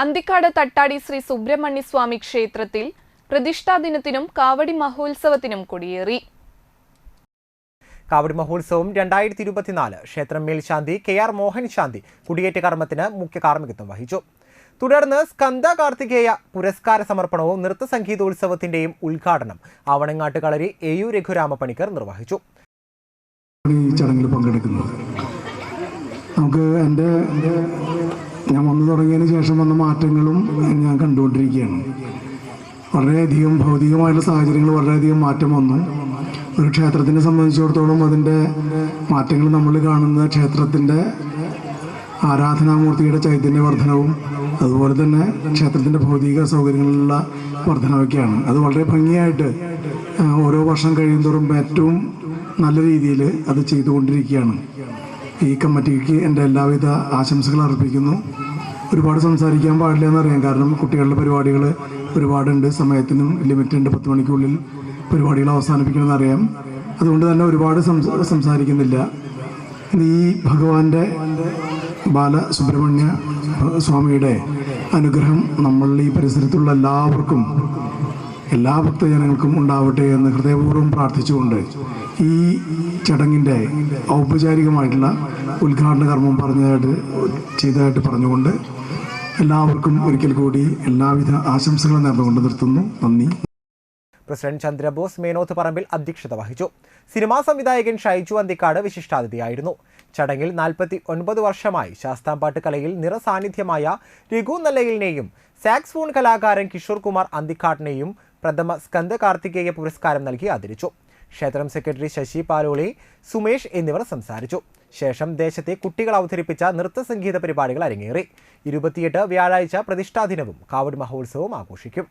അന്തിക്കാട് തട്ടാടി ശ്രീ സുബ്രഹ്മണ്യ സ്വാമി ക്ഷേത്രത്തിൽ പ്രതിഷ്ഠാ ദിനത്തിനും കാവടി മഹോത്സവത്തിനും കൊടിയേറി. കാവടി മഹോത്സവം രണ്ടായിരത്തി ഇരുപത്തിനാല് ക്ഷേത്രം മേൽശാന്തി കെ ആർ മോഹൻ ശാന്തി കുടിയേറ്റ കർമ്മത്തിന് മുഖ്യ കാർമ്മികത്വം വഹിച്ചു. തുടർന്ന് സ്കന്ദ കാർത്തികേയ പുരസ്കാര സമർപ്പണവും നൃത്ത സംഗീതോത്സവത്തിന്റെയും ഉദ്ഘാടനം ആവണങ്ങാട്ട് കളരി എ യു രഘുരാമ പണിക്കർ നിർവഹിച്ചു. ഈ ചടങ്ങിൽ പങ്കെടുക്കുന്നത് നമുക്ക് എന്റെ എന്റെ ഞാൻ വന്നു തുടങ്ങിയതിന് ശേഷം വന്ന മാറ്റങ്ങളും ഞാൻ കണ്ടുകൊണ്ടിരിക്കുകയാണ്. വളരെയധികം ഭൗതികമായിട്ടുള്ള സാഹചര്യങ്ങൾ വളരെയധികം മാറ്റം വന്നു. ഒരു ക്ഷേത്രത്തിനെ സംബന്ധിച്ചിടത്തോളം അതിന്റെ മാറ്റങ്ങൾ നമ്മൾ കാണുന്ന ക്ഷേത്രത്തിന്റെ ആരാധനാമൂർത്തിയുടെ ചൈതന്യ വർധനവും അതുപോലെ തന്നെ ക്ഷേത്രത്തിന്റെ ഭൗതിക സൗകര്യങ്ങളിലുള്ള വർധനവൊക്കെയാണ്. അത് വളരെ ഭംഗിയായിട്ട് ഓരോ വർഷം കഴിയുന്തോറും ഏറ്റവും നല്ല രീതിയിൽ അത് ചെയ്തുകൊണ്ടിരിക്കുകയാണ്. ഈ കമ്മിറ്റിക്ക് എന്റെ എല്ലാവിധ ആശംസകൾ അർപ്പിക്കുന്നു. ഒരുപാട് സംസാരിക്കാൻ പാടില്ല എന്നറിയാം കാരണം കുട്ടികളുടെ പരിപാടികൾ ഒരുപാടുണ്ട്. സമയത്തിനും ലിമിറ്റ് ഉണ്ട് പത്ത് മണിക്കുള്ളിൽ പരിപാടികൾ അവസാനിപ്പിക്കണമെന്ന് അറിയാം. അതുകൊണ്ട് തന്നെ ഒരുപാട് സംസാരിക്കുന്നില്ല. ഈ ഭഗവാന്റെ ബാലസുബ്രഹ്മണ്യ സ്വാമിയുടെ അനുഗ്രഹം നമ്മൾ ഈ പരിസരത്തുള്ള എല്ലാവർക്കും എല്ലാ ഭക്തജനങ്ങൾക്കും ഉണ്ടാവട്ടെ എന്ന് ഹൃദയപൂർവം പ്രാർത്ഥിച്ചുകൊണ്ട് ഈ ചടങ്ങിന്റെ ഔപചാരികമായിട്ടുള്ള ഉദ്ഘാടന കർമ്മം പറഞ്ഞതായിട്ട് ചെയ്തതായിട്ട് പറഞ്ഞുകൊണ്ട് എല്ലാവർക്കും ഒരിക്കൽ കൂടി എല്ലാവിധ ആശംസകളും നേർന്നുകൊണ്ട് നിർത്തുന്നു. നന്ദി. പ്രസിഡന്റ് ചന്ദ്രബോസ് മേനോത്ത് പറമ്പിൽ അധ്യക്ഷത വഹിച്ചു. സിനിമാ സംവിധായകൻ ഷൈജു അന്തിക്കാട് വിശിഷ്ടാതിഥിയായിരുന്നു. ചടങ്ങിൽ നാൽപ്പത്തി ഒൻപത് വർഷമായി ശാസ്താംപാട്ട് കലയിൽ നിറസാന്നിധ്യമായ രഘു നല്ലയിലിനെയും സാക്സ്ഫോൺ കലാകാരൻ കിഷോർ കുമാർ അന്തിക്കാടിനെയും പ്രഥമ സ്കന്ദ കാർത്തികേയ പുരസ്കാരം നൽകി ആദരിച്ചു. ക്ഷേത്രം സെക്രട്ടറി ശശി പാലോളി സുമേഷ് എന്നിവർ സംസാരിച്ചു. ശേഷം ദേശത്തെ കുട്ടികൾ അവതരിപ്പിച്ച നൃത്ത സംഗീത പരിപാടികൾ അരങ്ങേറി. ഇരുപത്തിയെട്ട് വ്യാഴാഴ്ച പ്രതിഷ്ഠാദിനവും കാവഡ് മഹോത്സവവും ആഘോഷിക്കും.